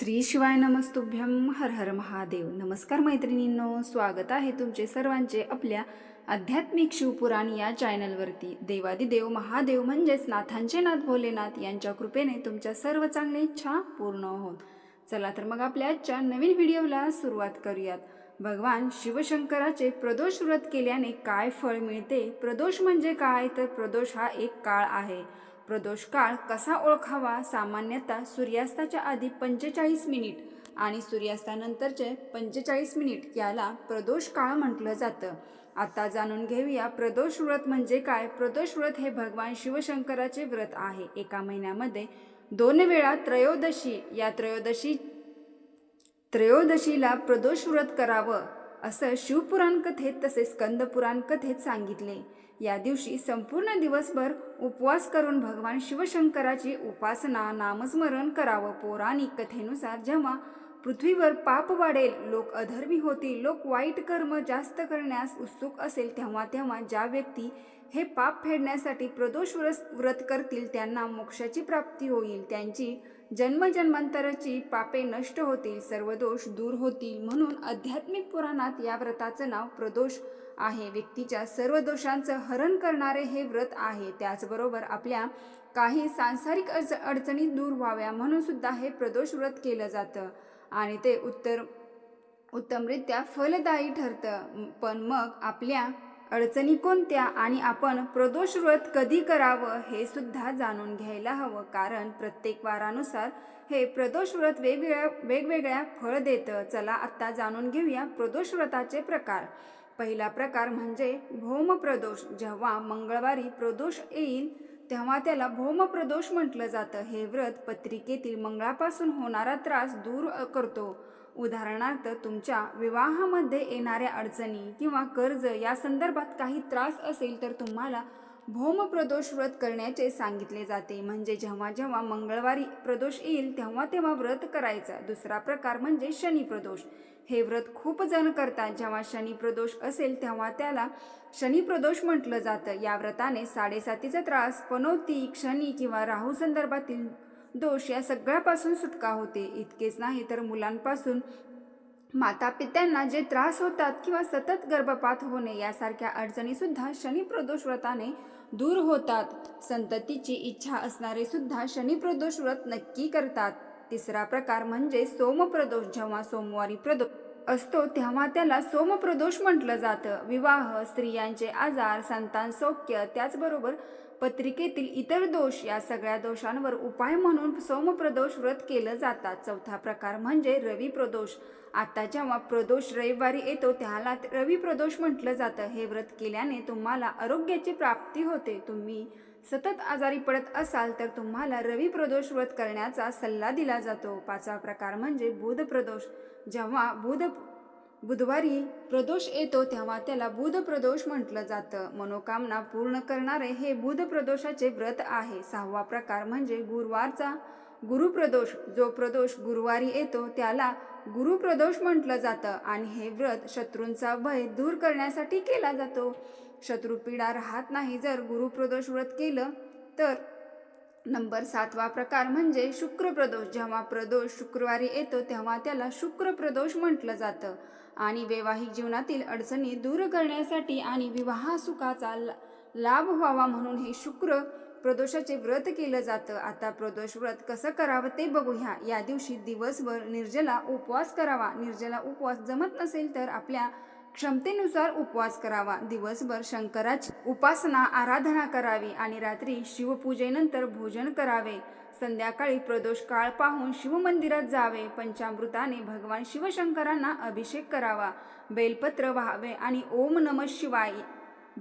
श्री शिवाय नमस्तुभ्यम हर हर महादेव. नमस्कार मैत्रिणींनो स्वागत आहे तुमचे सर्वांचे आपल्या आध्यात्मिक शिवपुराण या चॅनलवरती देवादिदेव महादेव म्हणजेच नाथांचे नाथ भोलेनाथ यांच्या कृपेने तुमच्या सर्व चांगल्या इच्छा पूर्ण होत. चला तर मग आपल्या आजच्या नवीन व्हिडिओला सुरुवात करूयात. भगवान शिवशंकराचे प्रदोष व्रत केल्याने काय फळ मिळते? प्रदोष म्हणजे काय? तर प्रदोष हा एक काळ आहे. प्रदोष काळ कसा ओळखावा? सामान्यतः सूर्यास्ताच्या आधी पंचेचाळीस मिनिट आणि सूर्यास्तानंतरचे पंचेचाळीस मिनिट याला प्रदोष काळ म्हटलं जातं. आता जाणून घेऊया प्रदोष व्रत म्हणजे काय? प्रदोष व्रत हे भगवान शिवशंकराचे व्रत आहे. एका महिन्यामध्ये दोन वेळा त्रयोदशी या त्रयोदशी त्रयोदशीला प्रदोष व्रत करावं. असं शिवपुराण कथेत तसेच स्कंदपुराण कथेत सांगितले. या दिवशी संपूर्ण दिवसभर उपवास करून भगवान शिवशंकराची उपासना नामस्मरण करावं. पौराणिक कथेनुसार जेव्हा पृथ्वीवर पाप वाढेल लोक अधर्मी होतील लोक वाईट कर्म जास्त करण्यास उत्सुक असेल तेव्हा तेव्हा ज्या व्यक्ती हे पाप फेडण्यासाठी प्रदोष व्रत व्रत करतील त्यांना मोक्षाची प्राप्ती होईल. त्यांची जन्मजन्मांतराची पापे नष्ट होतील सर्व दोष दूर होतील म्हणून आध्यात्मिक पुराणात या व्रताचं नाव प्रदोष आहे. व्यक्तीच्या सर्व दोषांचं हरण करणारे हे व्रत आहे. त्याचबरोबर आपल्या काही सांसारिक अडच अडचणी दूर व्हाव्या म्हणून सुद्धा हे प्रदोष व्रत केलं जातं. आणि ते उत्तर उत्तमरित्या फलदायी ठरतं. पण मग आपल्या अडचणी कोणत्या आणि आपण प्रदोष व्रत कधी करावं हे सुद्धा जाणून घ्यायला हवं. कारण प्रत्येक वारानुसार हे प्रदोष व्रत वेगवेगळ्या वेगवेगळ्या फळ देतं. चला आत्ता जाणून घेऊया प्रदोष व्रताचे प्रकार. पहिला प्रकार म्हणजे भौमप्रदोष जेव्हा मंगळवारी प्रदोष येईल तेव्हा त्याला भौमप्रदोष म्हटलं जातं. हे व्रत पत्रिकेतील मंगळापासून होणारा त्रास दूर करतो. उदाहरणार्थ तुमच्या विवाहामध्ये येणाऱ्या अडचणी किंवा कर्ज या संदर्भात काही त्रास असेल तर तुम्हाला भौम प्रदोष व्रत करण्याचे सांगितले जाते. म्हणजे जेव्हा जेव्हा मंगळवारी प्रदोष येईल तेव्हा तेव्हा व्रत करायचा. दुसरा प्रकार म्हणजे शनी प्रदोष. हे व्रत खूप जण करतात. जेव्हा शनी प्रदोष असेल तेव्हा त्याला शनी प्रदोष म्हटलं जातं. या व्रताने साडेसातीचा त्रास पनोती क्षणी किंवा राहू संदर्भातील दोष या सगळ्यापासून सुटका होते. इतकेच नाही तर मुलांपासून माता पित्यांना जे त्रास होतात किंवा सतत गर्भपात होणे यासारख्या अडचणीसुद्धा शनिप्रदोष व्रताने दूर होतात. संततीची इच्छा असणारे सुद्धा शनिप्रदोष व्रत नक्की करतात. तिसरा प्रकार म्हणजे सोमप्रदोष. जेव्हा सोमवारी प्रदोष असतो तेव्हा त्याला सोमप्रदोष म्हटलं जातं. विवाह स्त्रियांचे आजार संतान सौख्य त्याचबरोबर पत्रिकेतील इतर दोष या सगळ्या दोषांवर उपाय म्हणून सोमप्रदोष व्रत केलं जातात. चौथा प्रकार म्हणजे रवी प्रदोष. आता जेव्हा प्रदोष रविवारी येतो त्याला रवी प्रदोष म्हटलं जातं. हे व्रत केल्याने तुम्हाला आरोग्याची प्राप्ती होते. तुम्ही सतत आजारी पडत असाल तर तुम्हाला रवी प्रदोष व्रत करण्याचा सल्ला दिला जातो. पाचवा प्रकार म्हणजे बुध प्रदोष. जेव्हा बुध बुधवारी प्रदोष येतो तेव्हा त्याला बुध प्रदोष म्हटलं जातं. मनोकामना पूर्ण करणारे हे बुध प्रदोषाचे व्रत आहे. सहावा प्रकार म्हणजे गुरुवारचा गुरुप्रदोष. जो प्रदोष गुरुवारी येतो त्याला गुरुप्रदोष म्हटलं जातं आणि हे व्रत शत्रूंचा भय दूर करण्यासाठी केला जातो. शत्रुपीडा राहत नाही जर गुरुप्रदोष व्रत केलं तर नंबर सातवा प्रकार म्हणजे शुक्रप्रदोष. जेव्हा प्रदोष शुक्रवारी येतो तेव्हा त्याला शुक्रप्रदोष म्हटलं जातं. आणि वैवाहिक जीवनातील अडचणी दूर करण्यासाठी आणि विवाह सुखाचा लाभ व्हावा म्हणून हे शुक्र प्रदोषाचे व्रत केलं जातं. आता प्रदोष व्रत कसं करावं ते बघूया. या दिवशी दिवसभर निर्जला उपवास करावा. निर्जला उपवास जमत नसेल तर आपल्या क्षमतेनुसार उपवास करावा. दिवसभर शंकराची उपासना आराधना करावी आणि रात्री शिवपूजेनंतर भोजन करावे. संध्याकाळी प्रदोष काळ पाहून शिवमंदिरात जावे. पंचामृताने भगवान शिवशंकरांना अभिषेक करावा. बेलपत्र व्हावे आणि ओम नम शिवाय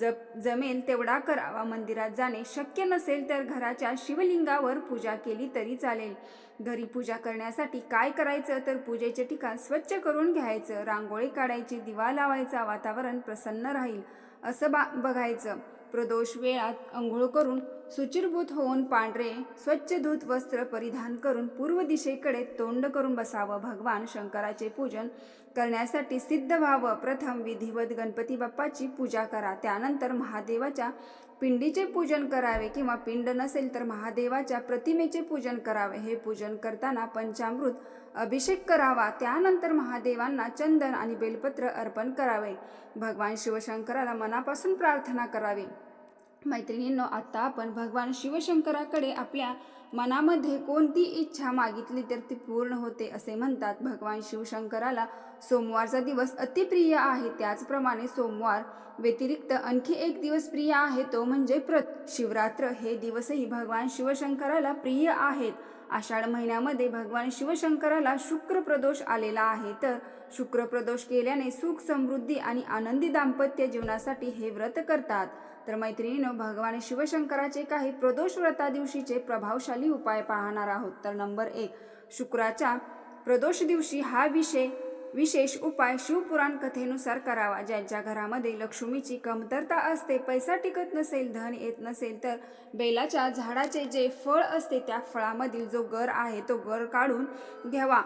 जप जमेल तेवढा करावा मंदिरात जाणे. शक्य नसेल तर घराच्या शिवलिंगावर पूजा केली तरी चालेल. घरी पूजा करण्यासाठी काय करायचं? तर पूजेचे ठिकाण स्वच्छ करून घ्यायचं. रांगोळी काढायची दिवा लावायचा वातावरण प्रसन्न राहील असं बा बघायचं. प्रदोष वेळात अंघोळ करून सुचिरभूत होऊन पांढरे स्वच्छ धूत वस्त्र परिधान करून पूर्व दिशेकडे तोंड करून बसावं भगवान शंकराचे पूजन करण्यासाठी सिद्ध व्हावं. प्रथम विधिवत गणपती बाप्पाची पूजा करा. त्यानंतर महादेवाच्या पिंडीचे पूजन करावे किंवा पिंड नसेल तर महादेवाच्या प्रतिमेचे पूजन करावे. हे पूजन करताना पंचामृत अभिषेक करावा. त्यानंतर महादेवांना चंदन आणि बेलपत्र अर्पण करावे. भगवान शिवशंकराला मनापासून प्रार्थना करावी. मैत्रिणींनो आता आपण भगवान शिवशंकराकडे आपल्या मनामध्ये कोणती इच्छा मागितली तर ती पूर्ण होते असे म्हणतात. भगवान शिवशंकराला सोमवारचा दिवस अतिप्रिय आहे. त्याचप्रमाणे सोमवार व्यतिरिक्त आणखी एक दिवस प्रिय आहे तो म्हणजे प्रत. शिवरात्र हे दिवसही भगवान शिवशंकराला प्रिय आहेत. आषाढ महिन्यामध्ये भगवान शिवशंकराला शुक्र प्रदोष आलेला आहे. तर शुक्र प्रदोष केल्याने सुख समृद्धी आणि आनंदी दाम्पत्य जीवनासाठी हे व्रत करतात. तर मैत्रिणीनं भगवान शिवशंकराचे काही प्रदोष व्रता दिवशीचे प्रभावशाली उपाय पाहणार आहोत. तर नंबर एक शुक्राच्या प्रदोष दिवशी हा विषय विशेष उपाय शिवपुराण कथेनुसार करावा. ज्यांच्या घरामध्ये लक्ष्मीची कमतरता असते पैसा टिकत नसेल धन येत नसेल तर बेलाच्या झाडाचे जे फळ असते त्या फळामधील जो गर आहे तो गर काढून घ्यावा.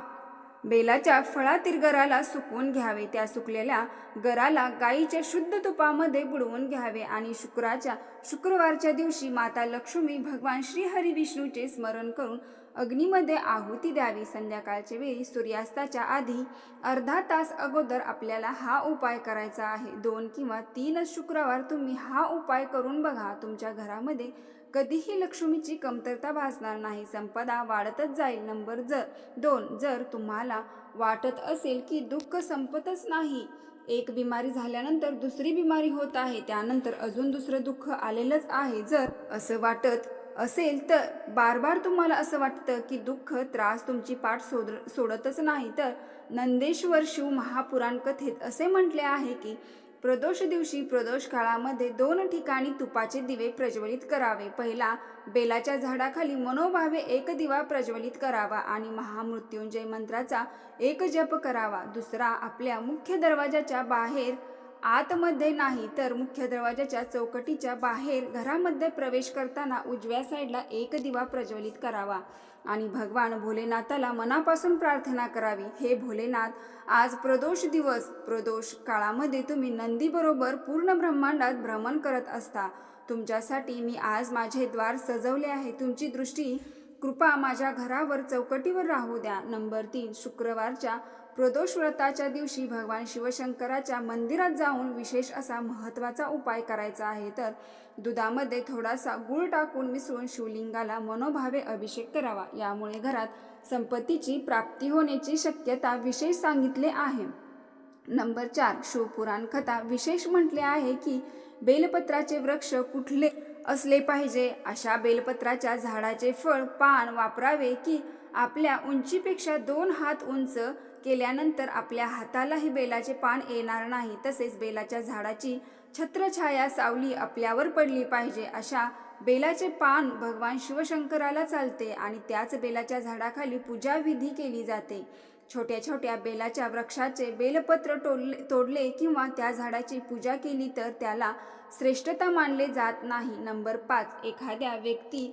बेलाच्या फळातील गराला सुकवून घ्यावे. त्या सुकलेल्या गराला गाईच्या शुद्ध तुपामध्ये बुडवून घ्यावे आणि शुक्राच्या शुक्रवारच्या दिवशी माता लक्ष्मी भगवान श्रीहरी विष्णूचे स्मरण करून अग्नीमध्ये आहुती द्यावी. संध्याकाळच्या वेळी सूर्यास्ताच्या आधी अर्धा तास अगोदर आपल्याला हा उपाय करायचा आहे. दोन किंवा तीन शुक्रवार तुम्ही हा उपाय करून बघा. तुमच्या घरामध्ये कधीही लक्ष्मीची कमतरता भासणार नाही. संपदा वाढतच जाईल. नंबर जर दोन जर तुम्हाला वाटत असेल की दुःख संपतच नाही एक बिमारी झाल्यानंतर दुसरी बिमारी होत आहे. त्यानंतर अजून दुसरं दुःख आलेलंच आहे. जर असं वाटत असेल तर बार बार तुम्हाला असं वाटतं की दुःख त्रास तुमची पाठ सोड सोडतच नाही. तर नंदेश्वर शिव महापुराण कथेत असे म्हटले आहे की प्रदोष दिवशी प्रदोष काळामध्ये दोन ठिकाणी तुपाचे दिवे प्रज्वलित करावे. पहिला बेलाच्या झाडाखाली मनोभावे एक दिवा प्रज्वलित करावा आणि महामृत्युंजय मंत्राचा एक जप करावा. दुसरा आपल्या मुख्य दरवाजाच्या बाहेर आतमध्ये नाही तर मुख्य दरवाजाच्या चौकटीच्या बाहेर घरामध्ये प्रवेश करताना उजव्या साईडला एक दिवा प्रज्वलित करावा आणि भगवान भोलेनाथाला मनापासून प्रार्थना करावी. हे भोलेनाथ आज प्रदोष दिवस. प्रदोष काळामध्ये तुम्ही नंदीबरोबर पूर्ण ब्रह्मांडात भ्रमण करत असता. तुमच्यासाठी मी आज माझे द्वार सजवले आहे. तुमची दृष्टी कृपा माझ्या घरावर चौकटीवर राहू द्या. नंबर तीन शुक्रवारच्या प्रदोष व्रताच्या दिवशी भगवान शिवशंकराच्या मंदिरात जाऊन विशेष असा महत्त्वाचा उपाय करायचा आहे तर दुधामध्ये थोडासा गूळ टाकून मिसळून शिवलिंगाला मनोभावे अभिषेक करावा. यामुळे घरात संपत्तीची प्राप्ती होण्याची शक्यता विशेष सांगितले आहे. नंबर चार शिवपुराण कथा विशेष म्हटले आहे की बेलपत्राचे वृक्ष कुठले असले पाहिजे अशा बेलपत्राच्या झाडाचे फळ पान वापरावे की आपल्या उंचीपेक्षा दोन हात उंच केल्यानंतर आपल्या हातालाही बेलाचे पान येणार नाही. तसेच बेलाच्या झाडाची छत्रछाया सावली आपल्यावर पडली पाहिजे अशा बेलाचे पान भगवान शिवशंकराला चालते आणि त्याच बेलाच्या झाडाखाली पूजाविधी केली जाते. छोट्या छोट्या बेलाच्या वृक्षाचे बेलपत्र तोडले तोडले किंवा त्या झाडाची पूजा केली तर त्याला श्रेष्ठता मानले जात नाही. नंबर पाच. एखाद्या व्यक्ती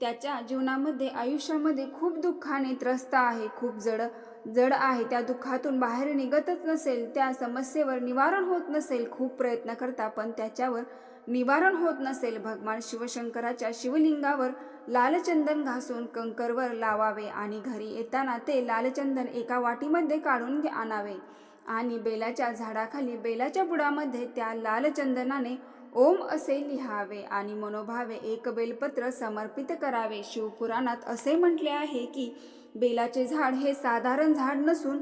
त्याच्या जीवनामध्ये आयुष्यामध्ये खूप दुःखाने त्रस्त आहे खूप जड जड आहे. त्या दुःखातून बाहेर निघतच नसेल त्या समस्येवर निवारण होत नसेल खूप प्रयत्न करता पण त्याच्यावर निवारण होत नसेल भगवान शिवशंकराच्या शिवलिंगावर लालचंदन घासून कंकरवर लावावे आणि घरी येताना ते लालचंदन एका वाटीमध्ये काढून आणावे. आणि बेलाच्या झाडाखाली बेलाच्या बुडामध्ये त्या लालचंदनाने ओम असे लिहावे आणि मनोभावे एक बेलपत्र समर्पित करावे. शिवपुराणात असे म्हटले आहे की बेलाचे झाड हे साधारण झाड नसून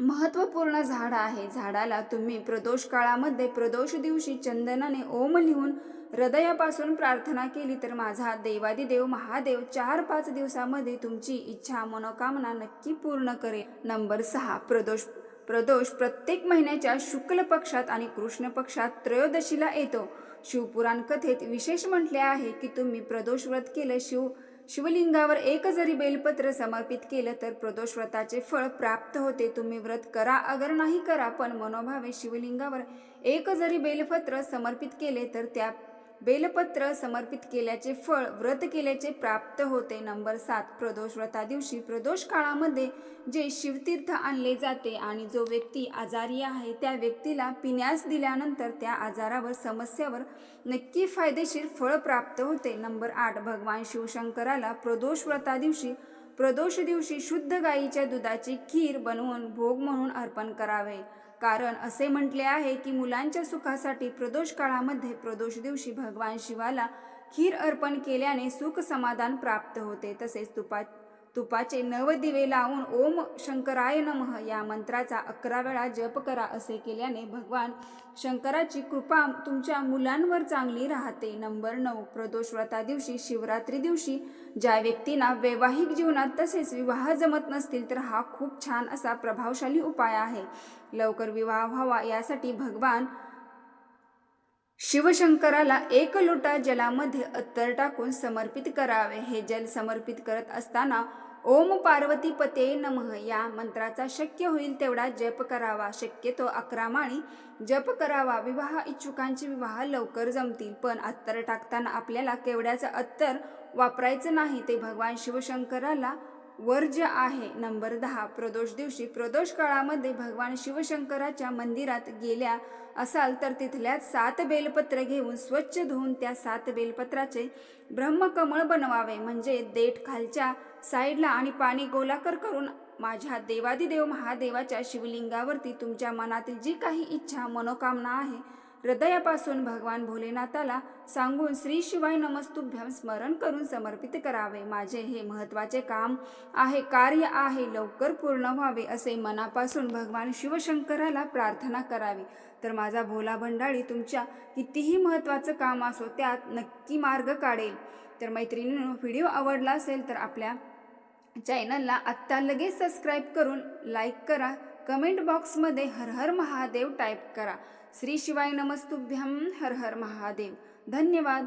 महत्त्वपूर्ण झाड आहे. झाडाला तुम्ही प्रदोष काळामध्ये प्रदोष दिवशी चंदनाने ओम लिहून हृदयापासून प्रार्थना केली तर माझा देवादिदेव महादेव चार पाच दिवसामध्ये तुमची इच्छा मनोकामना नक्की पूर्ण करेल. नंबर सहा प्रदोष प्रदोष प्रत्येक महिन्याच्या शुक्ल पक्षात आणि कृष्ण पक्षात त्रयोदशीला येतो. शिवपुराण कथेत विशेष म्हटले आहे की तुम्ही प्रदोष व्रत केलं शिव शिवलिंगावर एक जरी बेलपत्र समर्पित केलं तर प्रदोष व्रताचे फळ प्राप्त होते. तुम्ही व्रत करा अगर नाही करा पण मनोभावे शिवलिंगावर एक जरी बेलपत्र समर्पित केले तर त्या बेलपत्र समर्पित केल्याचे फळ व्रत केल्याचे प्राप्त होते. नंबर सात प्रदोष व्रता दिवशी प्रदोष काळामध्ये जे शिवतीर्थ आणले जाते आणि जो व्यक्ती आजारी आहे त्या व्यक्तीला पिण्यास दिल्यानंतर त्या आजारावर समस्यावर नक्की फायदेशीर फळ प्राप्त होते. नंबर आठ भगवान शिवशंकराला प्रदोष व्रता दिवशी प्रदोष दिवशी शुद्ध गाईच्या दुधाची खीर बनवून भोग म्हणून अर्पण करावे. कारण असे म्हटले आहे की मुलांच्या सुखासाठी प्रदोष काळामध्ये प्रदोष दिवशी भगवान शिवाला खीर अर्पण केल्याने सुख समाधान प्राप्त होते तसेच तुपात तुपाचे नव दिवे लावून ओम शंकराय नमः या मंत्राचा अकरा वेळा जप करा असे केल्याने भगवान शंकराची कृपा तुमच्या मुलांवर चांगली राहते. नंबर नऊ प्रदोष व्रता दिवशी शिवरात्री दिवशी ज्या व्यक्तींना वैवाहिक जीवनात तसेच विवाह जमत नसतील तर हा खूप छान असा प्रभावशाली उपाय आहे. लवकर विवाह व्हावा यासाठी भगवान शिवशंकराला एक लोटा जलामध्ये अत्तर टाकून समर्पित करावे. हे जल समर्पित करत असताना ओम पार्वती पते नमः या मंत्राचा शक्य होईल तेवढा जप करावा. शक्यतो अकरा माळी जप करावा. विवाह इच्छुकांचे विवाह लवकर जमतील पण अत्तर टाकताना आपल्याला केवढ्याचं अत्तर वापरायचं नाही. ते भगवान शिवशंकराला वर्ज्य आहे नंबर दहा प्रदोष दिवशी प्रदोष काळामध्ये भगवान शिवशंकराच्या मंदिरात गेल्या असाल तर तिथल्या सात बेलपत्र घेऊन स्वच्छ धुवून त्या सात बेलपत्राचे ब्रह्मकमळ बनवावे. म्हणजे देठ खालच्या साईडला आणि पाणी गोलाकार करून माझ्या देवादिदेव महादेवाच्या शिवलिंगावरती तुमच्या मनातील जी काही इच्छा मनोकामना आहे हृदयापासून भगवान भोलेनाथाला सांगून श्री शिवाय नमस्तुभ्यम स्मरण करून समर्पित करावे. माझे हे महत्त्वाचे काम आहे कार्य आहे लवकर पूर्ण व्हावे असे मनापासून भगवान शिवशंकराला प्रार्थना करावी. तर माझा भोला भंडाळी तुमच्या कितीही महत्त्वाचं काम असो त्यात नक्की मार्ग काढेल. तर मैत्रिणींनो व्हिडिओ आवडला असेल तर आपल्या चॅनलला आत्ता लगेच सबस्क्राईब करून लाईक करा. कमेंट बॉक्समध्ये हर हर महादेव टाईप करा. श्री शिवाय नमस्तुभ्यम हर हर महादेव. धन्यवाद.